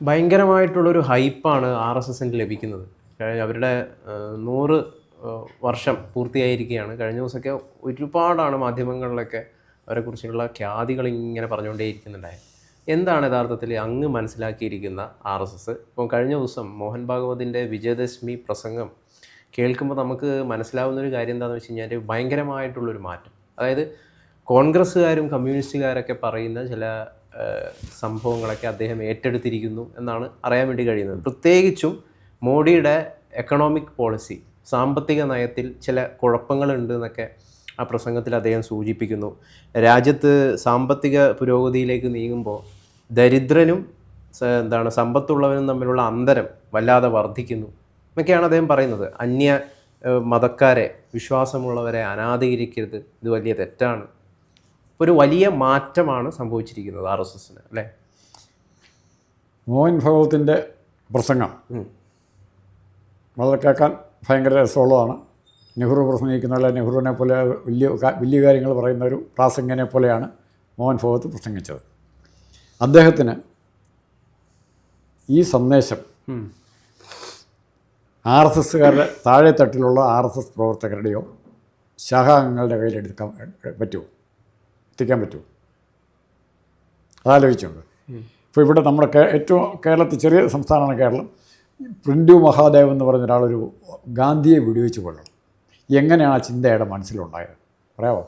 ഭയങ്കരമായിട്ടുള്ളൊരു ഹൈപ്പാണ് R S എസിന് ലഭിക്കുന്നത്. അവരുടെ നൂറ് വർഷം പൂർത്തിയായിരിക്കുകയാണ്. കഴിഞ്ഞ ദിവസമൊക്കെ ഒരുപാടാണ് മാധ്യമങ്ങളിലൊക്കെ അവരെക്കുറിച്ചുള്ള ഖ്യാതികൾ ഇങ്ങനെ പറഞ്ഞുകൊണ്ടേയിരിക്കുന്നുണ്ടായത്. എന്താണ് യഥാർത്ഥത്തിൽ അങ്ങ് മനസ്സിലാക്കിയിരിക്കുന്ന ആർ എസ് എസ്? ഇപ്പം കഴിഞ്ഞ ദിവസം മോഹൻ ഭാഗവതിന്റെ വിജയദശമി പ്രസംഗം കേൾക്കുമ്പോൾ നമുക്ക് മനസ്സിലാവുന്ന ഒരു കാര്യം എന്താണെന്ന് വെച്ച് കഴിഞ്ഞാൽ ഭയങ്കരമായിട്ടുള്ളൊരു മാറ്റം. അതായത് കോൺഗ്രസ്സുകാരും കമ്മ്യൂണിസ്റ്റുകാരൊക്കെ പറയുന്ന ചില സംഭവങ്ങളൊക്കെ അദ്ദേഹം ഏറ്റെടുത്തിരിക്കുന്നു എന്നാണ് അറിയാൻ വേണ്ടി കഴിയുന്നത്. പ്രത്യേകിച്ചും മോഡിയുടെ എക്കണോമിക് പോളിസി സാമ്പത്തിക നയത്തിൽ ചില കുഴപ്പങ്ങളുണ്ട് എന്നൊക്കെ ആ പ്രസംഗത്തിൽ അദ്ദേഹം സൂചിപ്പിക്കുന്നു. രാജ്യത്ത് സാമ്പത്തിക പുരോഗതിയിലേക്ക് നീങ്ങുമ്പോൾ ദരിദ്രനും എന്താണ് സമ്പത്തുള്ളവനും തമ്മിലുള്ള അന്തരം വല്ലാതെ വർദ്ധിക്കുന്നു എന്നൊക്കെയാണ് അദ്ദേഹം പറയുന്നത്. അന്യ മതക്കാരെ വിശ്വാസമുള്ളവരെ അനാദീകരിക്കരുത് ഇത് വലിയ തെറ്റാണ്. ഒരു വലിയ മാറ്റമാണ് സംഭവിച്ചിരിക്കുന്നത് ആർ എസ് എസിന് അല്ലേ? മോഹൻ ഭഗവത്തിന്റെ പ്രസംഗം. വളരെ കേൾക്കാൻ ഭയങ്കര രസമുള്ളതാണ്. നെഹ്റു പ്രസംഗിക്കുന്ന നെഹ്റുവിനെ പോലെ വലിയ വലിയ കാര്യങ്ങൾ പറയുന്ന ഒരു പ്രാസംഗിനെ പോലെയാണ് മോഹൻ ഭഗവത് പ്രസംഗിച്ചത്. അദ്ദേഹത്തിന് ഈ സന്ദേശം. ആർ എസ് എസ്സുകാരുടെ താഴെത്തട്ടിലുള്ള ആർ എസ് എസ് പ്രവർത്തകരുടെയോ ശാഖാംഗങ്ങളുടെ കയ്യിലെടുക്കാൻ പറ്റുമോ? എത്തിക്കാൻ പറ്റുമോ? അതാലോചിച്ചുണ്ട് ഇപ്പോൾ ഇവിടെ നമ്മുടെ ഏറ്റവും കേരളത്തിൽ ചെറിയ സംസ്ഥാനമാണ് കേരളം. പ്രിൻഡു മഹാദേവ് എന്ന് പറഞ്ഞ ഒരാളൊരു ഗാന്ധിയെ വെടിവെച്ച് കൊല്ലണം. എങ്ങനെയാണ് ആ ചിന്ത അയാളുടെ മനസ്സിലുണ്ടായത്? പറയാമോ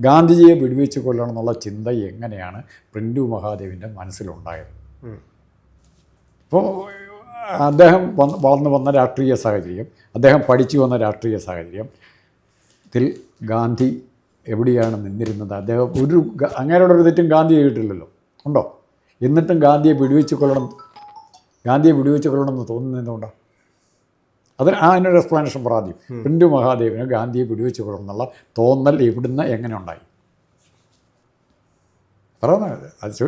ഗാന്ധിജിയെ വെടിവെച്ച് കൊല്ലണം എന്നുള്ള ചിന്ത എങ്ങനെയാണ് പ്രിൻഡു മഹാദേവിന്റെ മനസ്സിലുണ്ടായത്. ഇപ്പോൾ അദ്ദേഹം വന്ന് വളർന്നു വന്ന രാഷ്ട്രീയ സാഹചര്യം അദ്ദേഹം പഠിച്ചു വന്ന രാഷ്ട്രീയ സാഹചര്യം ത്തിൽ ഗാന്ധി എവിടെയാണ് നിന്നിരുന്നത്? അദ്ദേഹം ഒരു അങ്ങനെയുള്ളൊരു അങ്ങനെയുള്ള ഒരു തെറ്റും ഗാന്ധി ചെയ്തിട്ടില്ലല്ലോ ഉണ്ടോ? എന്നിട്ടും ഗാന്ധിയെ പിടിവെച്ച് കൊള്ളണം ഗാന്ധിയെ പിടിവെച്ച് കൊള്ളണം എന്ന് തോന്നുന്നത് എന്തുകൊണ്ടാണ് അതിന് ആ അതിനൊരു എക്സ്പ്ലാനേഷൻ പറയാദ്യം പിണ്ടു മഹാദേവിന് ഗാന്ധിയെ പിടിവെച്ച് കൊള്ളണം എന്നുള്ള തോന്നൽ ഇവിടുന്ന് എങ്ങനെ ഉണ്ടായി? പറയുന്നത് അത്.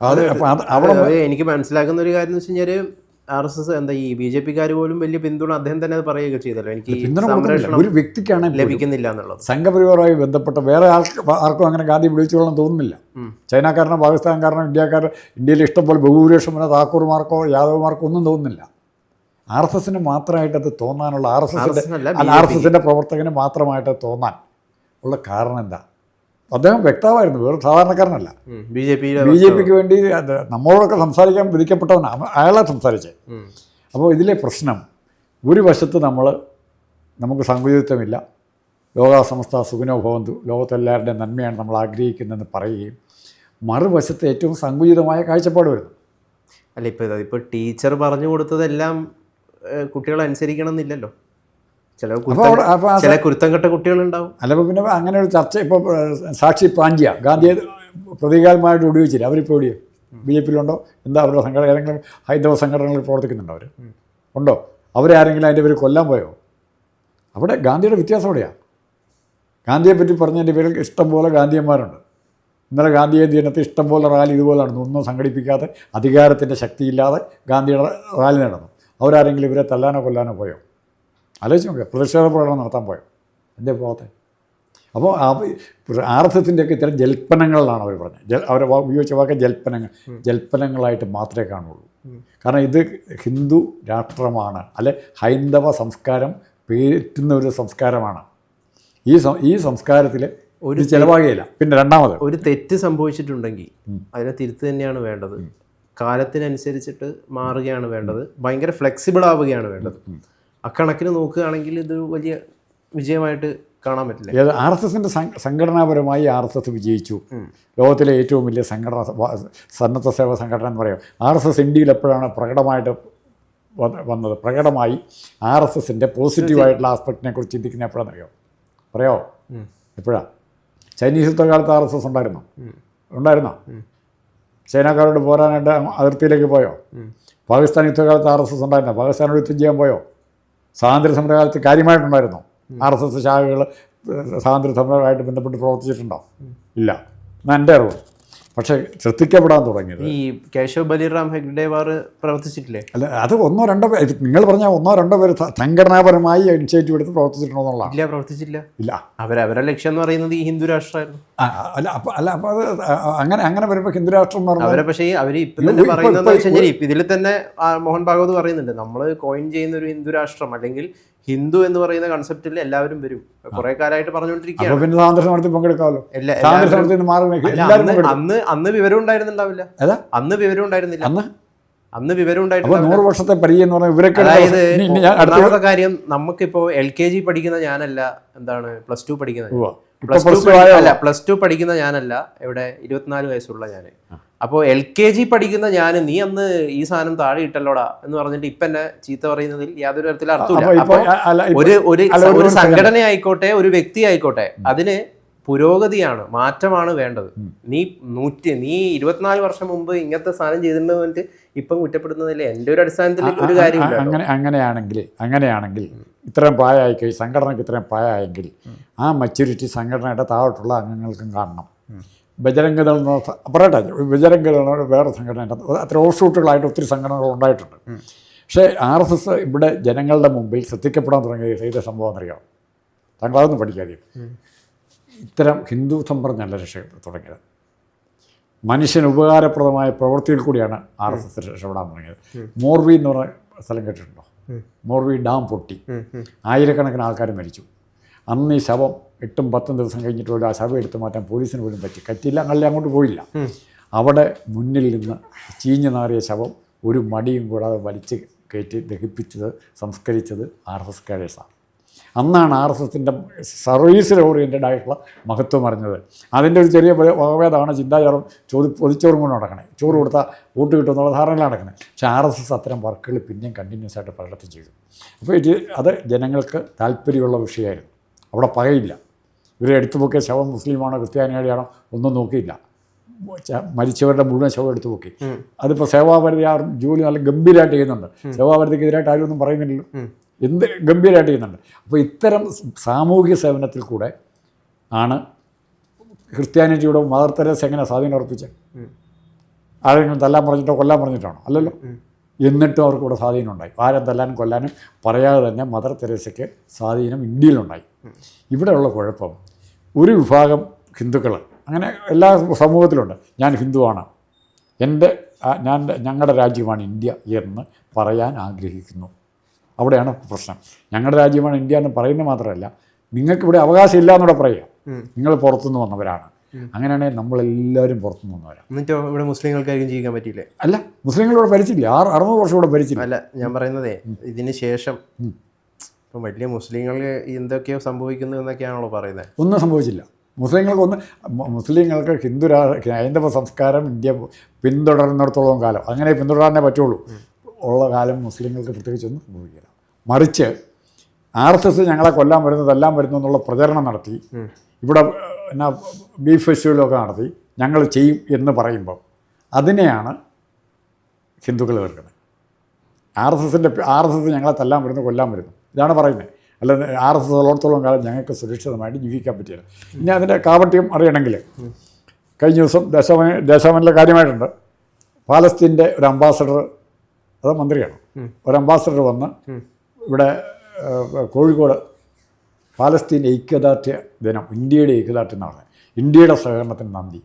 അത് അപ്പം അവിടെ എനിക്ക് മനസ്സിലാക്കുന്ന ഒരു കാര്യം എന്ന് വെച്ച് കഴിഞ്ഞാൽ ആർ എസ് എസ് എന്താ ഈ ബി ജെ പിക്കാർ പോലും വലിയ പിന്തുണ അദ്ദേഹം തന്നെ അത് പറയുകയൊക്കെ ചെയ്തല്ലോ. എനിക്ക് പിന്തുണ കൊടുക്കുന്നില്ല. ഒരു വ്യക്തിക്കാണ് ലഭിക്കുന്നില്ല എന്നുള്ളത്. സംഘപരിവാറുമായി ബന്ധപ്പെട്ട വേറെ ആൾക്ക് ആർക്കും അങ്ങനെ ഗാന്ധി വിളിച്ചോളാൻ തോന്നുന്നില്ല. ചൈനക്കാരനോ പാകിസ്ഥാൻകാരനോ ഇന്ത്യക്കാരനോ ഇന്ത്യയിൽ ഇഷ്ടംപോലെ ബഹുഭൂരിപക്ഷം വന്ന താക്കൂർമാർക്കോ യാദവ്മാർക്കോ ഒന്നും തോന്നുന്നില്ല. ആർ എസ് എസിന് മാത്രമായിട്ട് അത് തോന്നാനുള്ള ആർ എസ് എസിന്റെ RSS അല്ല, ആർ എസ് എസിന്റെ പ്രവർത്തകന് മാത്രമായിട്ട് തോന്നാൻ ഉള്ള കാരണം എന്താ? അദ്ദേഹം വ്യക്തമായിരുന്നു വേറെ സാധാരണക്കാരനല്ല. B J P B J പിക്ക് വേണ്ടി നമ്മളോടൊക്കെ സംസാരിക്കാൻ വിധിക്കപ്പെട്ടവനാണ് അയാളെ സംസാരിച്ചത് അപ്പോൾ ഇതിലെ പ്രശ്നം ഒരു വശത്ത് നമ്മൾ നമുക്ക് സങ്കുചിതത്വമില്ല ലോകാസമസ്ത സുഖനോ ഭവന്തു ലോകത്തെല്ലാവരുടെയും നന്മയാണ് നമ്മൾ ആഗ്രഹിക്കുന്നതെന്ന് പറയുകയും മറുവശത്ത് ഏറ്റവും സങ്കുചിതമായ കാഴ്ചപ്പാട് വരുന്നു. അല്ല ഇപ്പോൾ ഇപ്പോൾ ടീച്ചർ പറഞ്ഞു കൊടുത്തതെല്ലാം കുട്ടികൾ അനുസരിക്കണം എന്നില്ലല്ലോ ചില ചില കുരുത്തം കെട്ട കുട്ടികളുണ്ടാവും. അല്ല പിന്നെ അങ്ങനെ ഒരു ചർച്ച ഇപ്പോൾ സാക്ഷി പാഞ്ചിയ ഗാന്ധിയെ പ്രതീകാത്മകമായിട്ട് ഒടിവെച്ചില്ല അവരിപ്പോൾ ഒടിയോ ബി ജെ പിയിലുണ്ടോ എന്താ അവരുടെ സംഘടന ഏതെങ്കിലും ഹൈന്ദവ സംഘടനകളിൽ പ്രവർത്തിക്കുന്നുണ്ടോ അവർ ഉണ്ടോ? അവരെ ആരെങ്കിലും അതിന്റെ പേര് കൊല്ലാൻ പോയോ? അവിടെ ഗാന്ധിയുടെ വ്യത്യാസം എവിടെയാണ് ഗാന്ധിയെ പറ്റി പറഞ്ഞതിന്റെ പേരിൽ ഇഷ്ടംപോലെ ഗാന്ധിയന്മാരുണ്ട്. ഇന്നലെ ഗാന്ധിയെ ദിനത്തിൽ ഇഷ്ടംപോലെ റാലി ഇതുപോലെ നടന്നു. ഒന്നും സംഘടിപ്പിക്കാതെ അധികാരത്തിന്റെ ശക്തിയില്ലാതെ ഗാന്ധിയുടെ റാലി നടന്നു. അവരാരെങ്കിലും ഇവരെ തല്ലാനോ കൊല്ലാനോ പോയോ? ആലോചിച്ച് നോക്കുക പ്രതിഷേധ പ്രകടനം നടത്താൻ പോയത് എന്റെ പോകത്തെ അപ്പോൾ ആർ എസ് എസിന്റെയൊക്കെ ഇത്തരം ജൽപ്പനങ്ങളിലാണ് അവർ പറഞ്ഞത്. ജൽ അവർ ഉപയോഗിച്ച വാക്ക് ജൽപ്പനങ്ങൾ ജൽപ്പനങ്ങളായിട്ട് മാത്രമേ കാണുള്ളൂ കാരണം ഇത് ഹിന്ദു രാഷ്ട്രമാണ് അല്ലെ ഹൈന്ദവ സംസ്കാരം പേറ്റുന്ന ഒരു സംസ്കാരമാണ്. ഈ ഈ സംസ്കാരത്തിൽ ഒരു ചിലവാകുകയില്ല. പിന്നെ രണ്ടാമത് ഒരു തെറ്റ് സംഭവിച്ചിട്ടുണ്ടെങ്കിൽ അതിനെ തിരുത്ത് തന്നെയാണ് വേണ്ടത്. കാലത്തിനനുസരിച്ചിട്ട് മാറുകയാണ് വേണ്ടത്. ഭയങ്കര ഫ്ലെക്സിബിൾ ആവുകയാണ് വേണ്ടത്. അക്കണക്കിന് നോക്കുകയാണെങ്കിൽ ഇത് വലിയ വിജയമായിട്ട് കാണാൻ പറ്റില്ല. ഏത് ആർ എസ് എസിന്റെ സംഘടനാപരമായി ആർ എസ് എസ് വിജയിച്ചു ലോകത്തിലെ ഏറ്റവും വലിയ സംഘടന സന്നദ്ധ സേവ സംഘടന എന്ന് പറയാം. ആർ എസ് എസ് ഇന്ത്യയിൽ എപ്പോഴാണ് പ്രകടമായിട്ട് വന്നത്? പ്രകടമായി ആർ എസ് എസിന്റെ പോസിറ്റീവായിട്ടുള്ള ആസ്പെക്റ്റിനെ കുറിച്ച് ചിന്തിക്കുന്ന എപ്പോഴാണെന്നറിയോ പറയാമോ ഉം. എപ്പോഴാണ് ചൈനീസ് യുദ്ധകാലത്ത് ആർ എസ് എസ് ഉണ്ടായിരുന്നോ? ഉണ്ടായിരുന്നോ ചൈനക്കാരോട് പോരാനായിട്ട് അതിർത്തിയിലേക്ക് പോയോ? പാകിസ്ഥാൻ യുദ്ധകാലത്ത് ആർ എസ് എസ് ഉണ്ടായിരുന്നോ? പാകിസ്ഥാനോട് യുദ്ധം ചെയ്യാൻ പോയോ? സ്വാതന്ത്ര്യ സമരകാലത്ത് കാര്യമായിട്ടുണ്ടായിരുന്നോ ആർ എസ് എസ് ശാഖകൾ സ്വാതന്ത്ര്യ സമരമായിട്ട് ബന്ധപ്പെട്ട് പ്രവർത്തിച്ചിട്ടുണ്ടോ? ഇല്ല. എന്നാൽ എന്റെ അറിവ്. പക്ഷേ ശ്രദ്ധിക്കപ്പെടാൻ തുടങ്ങിയത്. ഈ കേശവ് ബലിറാം ഹെഗ്ഡേവാർ പ്രവർത്തിച്ചിട്ടില്ലേ? അല്ല അത് ഒന്നോ രണ്ടോ പേര് നിങ്ങൾ പറഞ്ഞ ഒന്നോ രണ്ടോ പേര് സംഘടനാപരമായി ഇനിഷ്യേറ്റീവ് എടുത്ത് പ്രവർത്തിച്ചിട്ടുണ്ടോ ഇല്ല പ്രവർത്തിച്ചില്ല. ഇല്ല. അവർ അവരുടെ ലക്ഷ്യം എന്ന് പറയുന്നത് ഈ ഹിന്ദു രാഷ്ട്രമായിരുന്നു. അല്ല അപ്പോൾ അല്ല അപ്പോൾ അത് അങ്ങനെ അങ്ങനെ വരുമ്പോൾ ഹിന്ദു രാഷ്ട്രം എന്ന് പറഞ്ഞാൽ അവരെ പക്ഷേ അവർ ഇപ്പം തന്നെ പറയുന്നത് ഇതിൽ തന്നെ മോഹൻ ഭാഗവത് പറയുന്നുണ്ട് നമ്മൾ കോയിൻ ചെയ്യുന്ന ഒരു ഹിന്ദു രാഷ്ട്രം അല്ലെങ്കിൽ ഹിന്ദു എന്ന് പറയുന്ന കൺസെപ്റ്റിൽ എല്ലാവരും വരും. കുറെ കാലമായിട്ട് പറഞ്ഞുകൊണ്ടിരിക്കുകയാണ്. പിന്നെ സ്വാതന്ത്ര്യ സമരത്തിൽ പങ്കെടുക്കാമല്ലോ. സ്വാതന്ത്ര്യ സമരത്തിൽ മാറി അന്ന് അന്ന് വിവരം ഉണ്ടായിരുന്നുണ്ടാവില്ല. അന്ന് വിവരം ഉണ്ടായിരുന്നില്ല. അന്ന്? അന്ന് വിവരം ഉണ്ടായിരുന്നില്ല നൂറ് വർഷത്തെ പരിചയം എന്ന് പറഞ്ഞാൽ ഇവരൊക്കെ അതായത് അടുത്ത കാര്യം നമുക്കിപ്പോ എൽ കെ ജി പഠിക്കുന്ന ഞാനല്ല എന്താണ് പ്ലസ് ടു പഠിക്കുന്നത്. പ്ലസ് ടു അല്ല പ്ലസ് ടു പഠിക്കുന്ന ഞാനല്ല ഇവിടെ ഇരുപത്തിനാല് വയസ്സുള്ള ഞാൻ അപ്പോൾ എൽ കെ ജി പഠിക്കുന്ന ഞാൻ നീ അന്ന് ഈ സാധനം താഴെ ഇട്ടല്ലോടാ എന്ന് പറഞ്ഞിട്ട് ഇപ്പൊ എന്നെ ചീത്ത പറയുന്നതിൽ യാതൊരു തരത്തിൽ അർത്ഥമില്ല. ഒരു ഒരു ഒരു ഒരു സംഘടന ആയിക്കോട്ടെ ഒരു വ്യക്തി ആയിക്കോട്ടെ അതിന് പുരോഗതിയാണ് മാറ്റമാണ് വേണ്ടത്. നീ നൂറ്റി നീ ഇരുപത്തിനാല് വർഷം മുമ്പ് ഇങ്ങനത്തെ സാധനം ചെയ്തിട്ടുണ്ടെന്ന് പറഞ്ഞിട്ട് ഇപ്പം കുറ്റപ്പെടുന്നതിൽ എന്റെ ഒരു അടിസ്ഥാനത്തിൽ ഒരു കാര്യമില്ല അങ്ങനെ അങ്ങനെയാണെങ്കിൽ അങ്ങനെയാണെങ്കിൽ ഇത്രയും പ്രായമായി കഴിഞ്ഞ് സംഘടനയ്ക്ക് ഇത്രയും പ്രായമായെങ്കിൽ ആ മച്യൂരിറ്റി സംഘടനയുടെ താഴോട്ടുള്ള അംഗങ്ങൾക്കും കാണണം. ബജരംഗ് എന്ന പറയട്ടെ ബജരംഗദൾ എന്ന് വേറെ സംഘടനയുണ്ട്. അത്ര ഓഫ്ഷൂട്ടുകളായിട്ട് ഒത്തിരി സംഘടനകൾ ഉണ്ടായിട്ടുണ്ട്. പക്ഷേ ആർ എസ് എസ് ഇവിടെ ജനങ്ങളുടെ മുമ്പിൽ ശ്രദ്ധിക്കപ്പെടാൻ തുടങ്ങിയ ചെയ്ത സംഭവം എന്നറിയാം താങ്കളതൊന്നും പഠിക്കാതെ ഇത്തരം ഹിന്ദുത്വം പറഞ്ഞല്ല രക്ഷ തുടങ്ങിയത്. മനുഷ്യന് ഉപകാരപ്രദമായ പ്രവൃത്തിയിൽ കൂടിയാണ് ആർ എസ് എസ് രക്ഷപ്പെടാൻ തുടങ്ങിയത്. മോർവി എന്ന് പറഞ്ഞ സ്ഥലം കേട്ടിട്ടുണ്ടോ? മോർവി ഡാം പൊട്ടി. ആയിരക്കണക്കിന് ആൾക്കാർ മരിച്ചു. അന്ന് ഈ ശവം എട്ടും പത്തും ദിവസം കഴിഞ്ഞിട്ട് പോലും ആ ശവം എടുത്തു മാറ്റാൻ പോലീസിന് പോലും പറ്റി. കറ്റിയില്ല അങ്ങനെ അങ്ങോട്ട് പോയില്ല. അവിടെ മുന്നിൽ നിന്ന് ചീഞ്ഞു നാറിയ ശവം ഒരു മടിയും കൂടാതെ വലിച്ച് കയറ്റി ദഹിപ്പിച്ചത് സംസ്കരിച്ചത് ആർ എസ് എസ് കേഡേഴ്സാണ് അന്നാണ് ആർ എസ് എസിന്റെ സർവീസിൽ ഓറിയന്റഡ് ആയിട്ടുള്ള മഹത്വം അറിഞ്ഞത്. അതിന്റെ ഒരു ചെറിയ വകഭേദമാണ് ചിന്താചാരം ചോദി പൊതിച്ചോറും കൊണ്ട് നടക്കണേ. ചോറ് കൊടുത്താൽ വോട്ട് കിട്ടുമെന്നുള്ള ധാരണയിലാണ് നടക്കുന്നത്. പക്ഷേ ആർ എസ് എസ് അത്തരം വർക്കുകൾ പിന്നെയും കണ്ടിന്യൂസ് ആയിട്ട് പലയിടത്തും ചെയ്തു. അപ്പോൾ ഇത് അത് ജനങ്ങൾക്ക് താല്പര്യമുള്ള വിഷയമായിരുന്നു. അവിടെ പകയില്ല ഇവരെ എടുത്തു പൊക്കിയ ശവം മുസ്ലിമാണോ ക്രിസ്ത്യാനിയാണോ ഒന്നും നോക്കിയില്ല. മരിച്ചവരുടെ മുഴുവൻ ശവം എടുത്തു പൊക്കി അതിപ്പോൾ സേവാഭാരതി ആ ജോലി നല്ല ഗംഭീരമായിട്ട് ചെയ്യുന്നുണ്ട്. സേവാഭാരതിക്കെതിരായിട്ട് ആരും ഒന്നും പറയുന്നില്ലല്ലോ. എന്ത് ഗംഭീരമായിട്ട് ചെയ്യുന്നുണ്ട്. അപ്പോൾ ഇത്തരം സാമൂഹിക സേവനത്തിൽ കൂടെ ആണ് ക്രിസ്ത്യാനിറ്റിയുടെ മദർ തെരേസ് എങ്ങനെ സ്വാധീനം ഉറപ്പിച്ചത്? ആരെങ്കിലും തല്ലാൻ പറഞ്ഞിട്ടോ കൊല്ലാൻ പറഞ്ഞിട്ടാണോ? അല്ലല്ലോ. എന്നിട്ടും അവർക്ക് ഇവിടെ സ്വാധീനം ഉണ്ടായി ആരും തല്ലാനും കൊല്ലാനും പറയാതെ തന്നെ മദർ തെരേസയ്ക്ക് സ്വാധീനം ഇന്ത്യയിലുണ്ടായി. ഇവിടെയുള്ള കുഴപ്പം ഒരു വിഭാഗം ഹിന്ദുക്കൾ അങ്ങനെ എല്ലാ സമൂഹത്തിലുണ്ട്. ഞാൻ ഹിന്ദുവാണ്. എന്റെ ഞാൻ ഞങ്ങളുടെ രാജ്യമാണ് ഇന്ത്യ എന്ന് പറയാൻ ആഗ്രഹിക്കുന്നു. അവിടെയാണ് പ്രശ്നം. ഞങ്ങളുടെ രാജ്യമാണ് ഇന്ത്യ എന്ന് പറയുന്നത് മാത്രമല്ല നിങ്ങൾക്കിവിടെ അവകാശം ഇല്ല എന്നൂടെ പറയുക നിങ്ങൾ പുറത്തുനിന്ന് വന്നവരാണ്. അങ്ങനെയാണെങ്കിൽ നമ്മളെല്ലാവരും പുറത്തുനിന്ന് വരാം. എന്നിട്ടോ ഇവിടെ മുസ്ലിങ്ങൾക്കായിരിക്കും ജീവിക്കാൻ പറ്റിയില്ലേ? അല്ല മുസ്ലിങ്ങൾ ഇവിടെ ഭരിച്ചില്ല ആറ് അറുന്നൂറ് വർഷം ഇവിടെ ഭരിച്ചില്ല. അല്ല ഞാൻ പറയുന്നതേ ഇതിന് ശേഷം ഇപ്പം വലിയ മുസ്ലിങ്ങൾ എന്തൊക്കെയോ സംഭവിക്കുന്നു എന്നൊക്കെയാണല്ലോ പറയുന്നത് ഒന്നും സംഭവിച്ചില്ല. മുസ്ലിങ്ങൾക്ക് ഒന്ന് മുസ്ലിങ്ങൾക്ക് ഹിന്ദു ഹൈന്ദവ സംസ്കാരം ഇന്ത്യ പിന്തുടരുന്നിടത്തോളം കാലം അങ്ങനെ പിന്തുടരാനേ പറ്റുള്ളൂ. ഉള്ള കാലം മുസ്ലിങ്ങൾക്ക് പ്രത്യേകിച്ചൊന്നും സംഭവിക്കില്ല. മറിച്ച് ആർ എസ് എസ് ഞങ്ങളെ കൊല്ലാൻ വരുന്നതെല്ലാം വരുന്നു എന്നുള്ള പ്രചരണം നടത്തി. ഇവിടെ എന്നാ ബീഫ് ഫെസ്റ്റിവലൊക്കെ നടത്തി ഞങ്ങൾ ചെയ്യും എന്ന് പറയുമ്പോൾ അതിനെയാണ് ഹിന്ദുക്കൾ വെറുക്കുന്നത്. ആർ എസ് എസിന്റെ ആർ എസ് എസ് ഞങ്ങളെ തല്ലാൻ വരുന്നു കൊല്ലാൻ വരുന്നു ഇതാണ് പറയുന്നത്. അല്ല ആർ എസ് എസ് ഉള്ളിടത്തോളം കാലം ഞങ്ങൾക്ക് സുരക്ഷിതമായിട്ട് ജീവിക്കാൻ പറ്റില്ല. ഇനി അതിന്റെ കാപട്യം അറിയണമെങ്കിൽ കഴിഞ്ഞ ദിവസം ദേശാമന ദേശാമനിലെ കാര്യമായിട്ടുണ്ട്. പാലസ്തീന്റെ ഒരു അംബാസഡർ അത് മന്ത്രിയാണ്. ഒരു അംബാസഡർ വന്ന് ഇവിടെ കോഴിക്കോട് പാലസ്തീൻ ഐക്യദാർഢ്യ ദിനം ഇന്ത്യയുടെ ഐക്യദാർഢ്യം എന്നാണ് ഇന്ത്യയുടെ സഹകരണത്തിന് നന്ദി.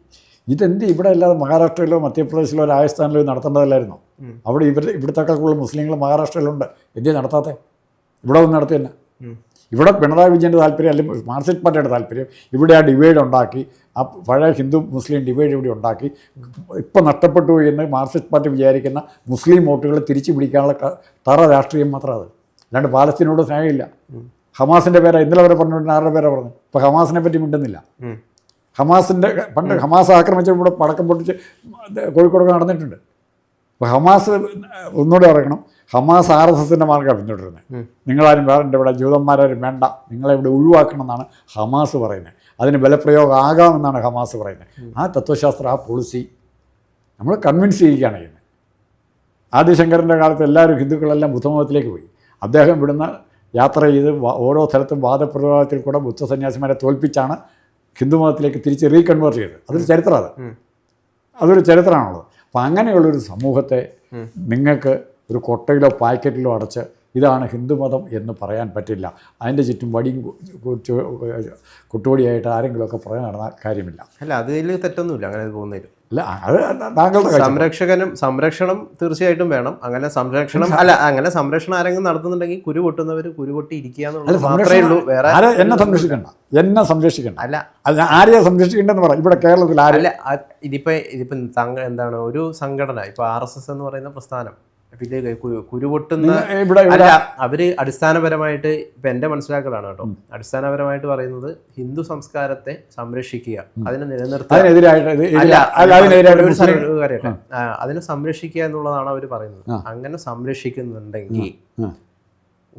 ഇതെന്ത് ഇവിടെ അല്ലാതെ മഹാരാഷ്ട്രയിലോ മധ്യപ്രദേശിലോ രാജസ്ഥാനിലോ നടത്തേണ്ടതല്ലായിരുന്നു? അവിടെ ഇവർ ഇവിടുത്തെക്കാളുള്ള മുസ്ലിങ്ങൾ മഹാരാഷ്ട്രയിലുണ്ട്. ഇന്ത്യ നടത്താത്തേ? ഇവിടെ ഒന്ന് നടത്തി തന്നെ ഇവിടെ പിണറായി വിജയന്റെ താല്പര്യം അല്ലെങ്കിൽ മാർക്സിസ്റ്റ് പാർട്ടിയുടെ താല്പര്യം ഇവിടെ ആ ഡിവൈഡ് ഉണ്ടാക്കി ആ പഴയ ഹിന്ദു മുസ്ലിം ഡിവൈഡ് ഇവിടെ ഉണ്ടാക്കി ഇപ്പം നഷ്ടപ്പെട്ടു എന്ന് മാർക്സിസ്റ്റ് പാർട്ടി വിചാരിക്കുന്ന മുസ്ലിം വോട്ടുകളെ തിരിച്ചു പിടിക്കാനുള്ള തറ രാഷ്ട്രീയം മാത്രം അത്. അല്ലാണ്ട് പാലസ്തീനോട് സ്നേഹമില്ല. ഹമാസിന്റെ പേരാ ഇന്നലെ വരെ പറഞ്ഞുകൊണ്ട് ആരുടെ പേരാ പറഞ്ഞു ഇപ്പോൾ ഹമാസിനെ പറ്റി മിണ്ടുന്നില്ല. ഹമാസിന്റെ പണ്ട് ഹമാസ് ആക്രമിച്ച ഇവിടെ പടക്കം പൊട്ടിച്ച് കോഴിക്കോടൊക്കെ നടന്നിട്ടുണ്ട്. അപ്പോൾ ഹമാസ് ഒന്നുകൂടെ പറയണം ഹമാസ് ആർ എസ് എസിന്റെ മാർഗമാണ് പിന്തുടരുന്നത്. നിങ്ങളാരും വേറെ ഇവിടെ ജൂതന്മാരാരും വേണ്ട നിങ്ങളെ ഇവിടെ ഒഴിവാക്കണം എന്നാണ് ഹമാസ് പറയുന്നത്. അതിന് ബലപ്രയോഗം ആകാമെന്നാണ് ഹമാസ് പറയുന്നത്. ആ തത്വശാസ്ത്ര ആ പോളിസി നമ്മൾ കൺവിൻസ് ചെയ്യുകയാണ് ചെയ്യുന്നത്. ആദിശങ്കരന്റെ കാലത്ത് എല്ലാവരും ഹിന്ദുക്കളെല്ലാം ബുദ്ധമതത്തിലേക്ക് പോയി. അദ്ദേഹം ഇവിടുന്ന് യാത്ര ചെയ്ത് ഓരോ സ്ഥലത്തും വാദപ്രതിവാദത്തിൽ കൂടെ ബുദ്ധ സന്യാസിമാരെ തോൽപ്പിച്ചാണ് ഹിന്ദുമതത്തിലേക്ക് തിരിച്ച് റീകൺവേർട്ട് ചെയ്തത്. അതൊരു ചരിത്രമാണ് അതൊരു ചരിത്രമാണുള്ളത് അപ്പം അങ്ങനെയുള്ളൊരു സമൂഹത്തെ നിങ്ങൾക്ക് ഒരു കൊട്ടയിലോ പാക്കറ്റിലോ അടച്ച് ഇതാണ് ഹിന്ദുമതം എന്ന് പറയാൻ പറ്റില്ല. അതിന്റെ ചുറ്റും വടിയും കുട്ടോടിയായിട്ട് ആരെങ്കിലുമൊക്കെ പറയാൻ നടന്ന കാര്യമില്ല. അല്ല അതിൽ തെറ്റൊന്നുമില്ല അങ്ങനെ പോകുന്നതിൽ. അല്ല താങ്കളുടെ സംരക്ഷകനും സംരക്ഷണം തീർച്ചയായിട്ടും വേണം. അങ്ങനെ സംരക്ഷണം അല്ല അങ്ങനെ സംരക്ഷണം ആരെങ്കിലും നടത്തുന്നുണ്ടെങ്കിൽ കുരു പൊട്ടുന്നവർ കുരു പൊട്ടി ഇരിക്കുക അല്ല എന്നുള്ളത് മാത്രമേ ഉള്ളൂ. വേറെ എന്നെ സംരക്ഷിക്കണ്ട. എന്നെ സംരക്ഷിക്കണ്ട. അല്ല. ആരെയാ സംരക്ഷിക്കേണ്ടെന്ന് പറ. ഇവിടെ കേരളത്തിൽ ആരെ അല്ല അത് ഇതിപ്പോ ഇതിപ്പോ എന്താണ്? ഒരു സംഘടന ഇപ്പൊ ആർ എസ് എസ് എന്ന് പറയുന്ന പ്രസ്ഥാനം. പിന്നെ കുരുപൊട്ടുന്ന അല്ല അവർ അടിസ്ഥാനപരമായിട്ട് ഇപ്പൊ എന്റെ മനസ്സിലാക്കലാണ് കേട്ടോ. അടിസ്ഥാനപരമായിട്ട് പറയുന്നത് ഹിന്ദു സംസ്കാരത്തെ സംരക്ഷിക്കുക. അതിനെ നിലനിർത്തുക. അതിനെ സംരക്ഷിക്കുക എന്നുള്ളതാണ് അവർ പറയുന്നത്. അങ്ങനെ സംരക്ഷിക്കുന്നുണ്ടെങ്കിൽ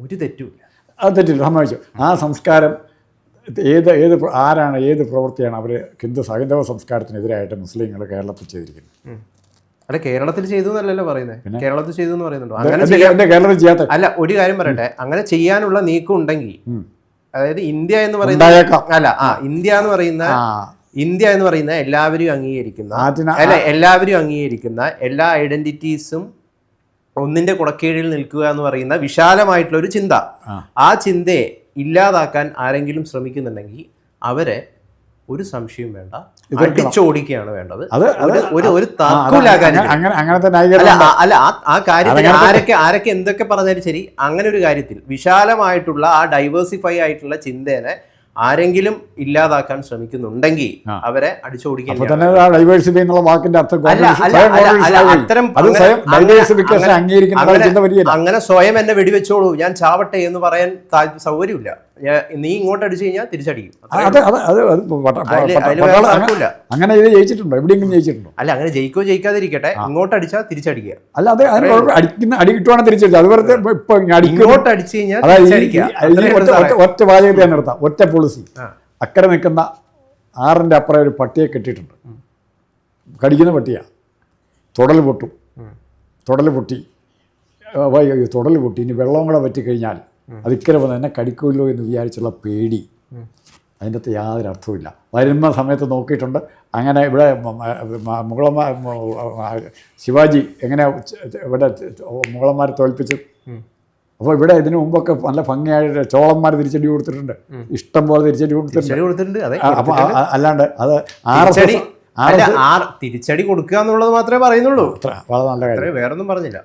ഒരു തെറ്റുമില്ല. അത് തെറ്റില്ല. സമ്മതിച്ചു. ആ സംസ്കാരം ഏത് ഏത് ആരാണ് ഏത് പ്രവൃത്തിയാണ് അവർ ഹിന്ദു ഹൈന്ദവ സംസ്കാരത്തിനെതിരായിട്ട് മുസ്ലിങ്ങൾ കേരളത്തിൽ ചെയ്തിരിക്കുന്നത്. അല്ല കേരളത്തിൽ ചെയ്തു എന്നല്ലല്ലോ പറയുന്നത് കേരളത്തിൽ ചെയ്തു എന്ന് പറയുന്നുണ്ടോ? അങ്ങനെ അല്ല ഒരു കാര്യം പറയട്ടെ. അങ്ങനെ ചെയ്യാനുള്ള നീക്കം ഉണ്ടെങ്കിൽ അതായത് ഇന്ത്യ എന്ന് പറയുന്ന അല്ല ആ ഇന്ത്യ എന്ന് പറയുന്ന ഇന്ത്യ എന്ന് പറയുന്ന എല്ലാവരും അംഗീകരിക്കുന്ന അല്ല എല്ലാവരും അംഗീകരിക്കുന്ന എല്ലാ ഐഡന്റിറ്റീസും ഒന്നിന്റെ കുടക്കീഴിൽ നിൽക്കുക എന്ന് പറയുന്ന വിശാലമായിട്ടുള്ള ഒരു ചിന്ത. ആ ചിന്തയെ ഇല്ലാതാക്കാൻ ആരെങ്കിലും ശ്രമിക്കുന്നുണ്ടെങ്കിൽ അവരെ ഒരു സംശയം വേണ്ട. അടിച്ചോടിക്കുകയാണ് വേണ്ടത്. അത് ഒരു- ഒരു അങ്ങനെ- അല്ല ആ- കാര്യത്തിൽ ആരൊക്കെ ആരൊക്കെ എന്തൊക്കെ പറഞ്ഞാലും ശരി അങ്ങനെ ഒരു കാര്യത്തിൽ വിശാലമായിട്ടുള്ള ആ ഡൈവേഴ്സിഫൈ ആയിട്ടുള്ള ചിന്തേനെ ആരെങ്കിലും ഇല്ലാതാക്കാൻ ശ്രമിക്കുന്നുണ്ടെങ്കിൽ. അവരെ അടിച്ചോടിക്കാൻ അങ്ങനെ- സ്വയം എന്നെ വെടിവെച്ചോളൂ ഞാൻ ചാവട്ടെ എന്ന് പറയാൻ സൗകര്യമില്ല. നീ ഇങ്ങോട്ട് അടിച്ചു കഴിഞ്ഞാൽ തിരിച്ചടിക്കും. അത് അത് അത് അങ്ങനെ- ഇത് ജയിച്ചിട്ടുണ്ടോ? എവിടെയെങ്കിലും ജയിച്ചിട്ടുണ്ടോ? അല്ല അങ്ങനെ ജയിക്കോ ജയിക്കാതിരിക്കട്ടെ. ഇങ്ങോട്ട് അടിച്ചാൽ തിരിച്ചടിക്കുക. അല്ല അത് അടിക്കുന്ന അടി കിട്ടുവാണെങ്കിൽ തിരിച്ചടിച്ചു അതുപോലെ ഇപ്പൊ ഇങ്ങ് ഇങ്ങോട്ട് അടിച്ചു കഴിഞ്ഞാൽ ഒറ്റ വാചകത്തെ നിർത്താം. ഒറ്റ പോളിസി അക്കരെ നിൽക്കുന്ന ആറിന്റെ അപ്പുറം ഒരു പട്ടിയെ കെട്ടിയിട്ടുണ്ട്. കടിക്കുന്ന പട്ടിയാ. തുടൽ പൊട്ടും. തുടൽ പൊട്ടി. തുടൽ പൊട്ടി. ഇനി വെള്ളം കൂടെ പറ്റിക്കഴിഞ്ഞാൽ അത് ഇക്കരെ വന്ന് എന്നെ കടിക്കുമല്ലോ എന്ന് വിചാരിച്ചുള്ള പേടി. അതിന്റെ അകത്ത് യാതൊരു അർത്ഥവുമില്ല വരുന്ന സമയത്ത് നോക്കിയിട്ടുണ്ട്. അങ്ങനെ ഇവിടെ മുഗളന്മാർ ശിവാജി എങ്ങനെ ഇവിടെ മുഗളന്മാരെ തോൽപ്പിച്ചു. അപ്പോൾ ഇവിടെ ഇതിനു മുമ്പൊക്കെ നല്ല ഭംഗിയായിട്ട് ചോളന്മാർ തിരിച്ചടി കൊടുത്തിട്ടുണ്ട്. ഇഷ്ടം പോലെ തിരിച്ചടി കൊടുത്തിട്ടുണ്ട്. അപ്പോൾ അല്ലാണ്ട് അത് ആർ എസ് തിരിച്ചടി എസ് തിരിച്ചടി കൊടുക്കുക എന്നുള്ളത് മാത്രമേ പറയുന്നുള്ളൂ. വളരെ നല്ല കാര്യം. വേറൊന്നും പറഞ്ഞില്ല.